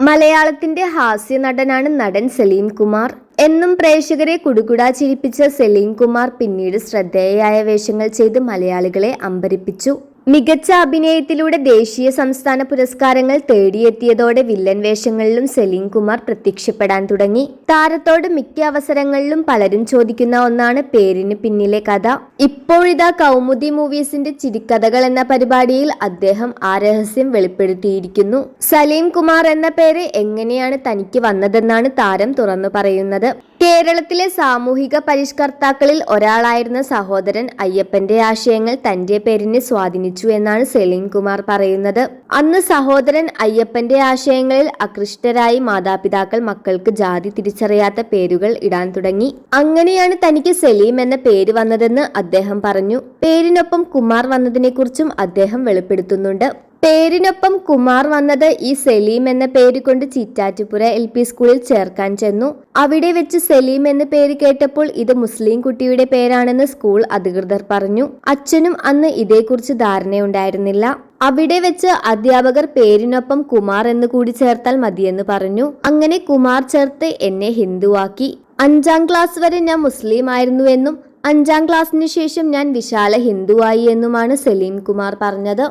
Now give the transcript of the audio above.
മലയാളത്തിന്റെ ഹാസ്യ നടനാണ് നടൻ സലീം കുമാർ. എന്നും പ്രേക്ഷകരെ കുടുകുടാ ചിരിപ്പിച്ച സലീം കുമാർ പിന്നീട് ശ്രദ്ധേയയായ വേഷങ്ങൾ ചെയ്ത് മലയാളികളെ അമ്പരിപ്പിച്ചു. മികച്ച അഭിനയത്തിലൂടെ ദേശീയ സംസ്ഥാന പുരസ്കാരങ്ങൾ തേടിയെത്തിയതോടെ വില്ലൻ വേഷങ്ങളിലും സെലീൻ കുമാർ പ്രത്യക്ഷപ്പെടാൻ തുടങ്ങി. താരത്തോട് മിക്ക അവസരങ്ങളിലും പലരും ചോദിക്കുന്ന ഒന്നാണ് പേരിന് പിന്നിലെ കഥ. ഇപ്പോഴിതാ കൗമുദി മൂവീസിന്റെ ചിരിക്കഥകൾ എന്ന പരിപാടിയിൽ അദ്ദേഹം ആ രഹസ്യം വെളിപ്പെടുത്തിയിരിക്കുന്നു. സലീം കുമാർ എന്ന പേര് എങ്ങനെയാണ് തനിക്ക് വന്നതെന്നാണ് താരം തുറന്നു പറയുന്നത്. കേരളത്തിലെ സാമൂഹിക പരിഷ്കർത്താക്കളിൽ ഒരാളായിരുന്ന സഹോദരൻ അയ്യപ്പന്റെ ആശയങ്ങൾ തന്റെ പേരിനെ സ്വാധീനിച്ചു എന്നാണ് സെലീം കുമാർ പറയുന്നത്. അന്ന് സഹോദരൻ അയ്യപ്പന്റെ ആശയങ്ങളിൽ അകൃഷ്ടരായി മാതാപിതാക്കൾ മക്കൾക്ക് ജാതി തിരിച്ചറിയാത്ത പേരുകൾ ഇടാൻ തുടങ്ങി. അങ്ങനെയാണ് തനിക്ക് സലീം എന്ന പേര് വന്നതെന്ന് അദ്ദേഹം പറഞ്ഞു. പേരിനൊപ്പം കുമാർ വന്നതിനെക്കുറിച്ചും അദ്ദേഹം വെളിപ്പെടുത്തുന്നുണ്ട്. പേരിനൊപ്പം കുമാർ വന്നത് ഈ സലീം എന്ന പേര് കൊണ്ട് ചിറ്റാറ്റുപുര എൽ പി സ്കൂളിൽ ചേർക്കാൻ ചെന്നു. അവിടെ വെച്ച് സലീം എന്ന പേര് കേട്ടപ്പോൾ ഇത് മുസ്ലിം കുട്ടിയുടെ പേരാണെന്ന് സ്കൂൾ അധികൃതർ പറഞ്ഞു. അച്ഛനും അന്ന് ഇതേക്കുറിച്ച് ധാരണയുണ്ടായിരുന്നില്ല. അവിടെ വെച്ച് അധ്യാപകർ പേരിനൊപ്പം കുമാർ എന്ന് കൂടി ചേർത്താൽ മതിയെന്ന് പറഞ്ഞു. അങ്ങനെ കുമാർ ചേർത്ത് എന്നെ ഹിന്ദുവാക്കി. അഞ്ചാം ക്ലാസ് വരെ ഞാൻ മുസ്ലിം ആയിരുന്നുവെന്നും അഞ്ചാം ക്ലാസ്സിന് ശേഷം ഞാൻ വിശാല ഹിന്ദുവായി എന്നുമാണ് സലീം കുമാർ പറഞ്ഞത്.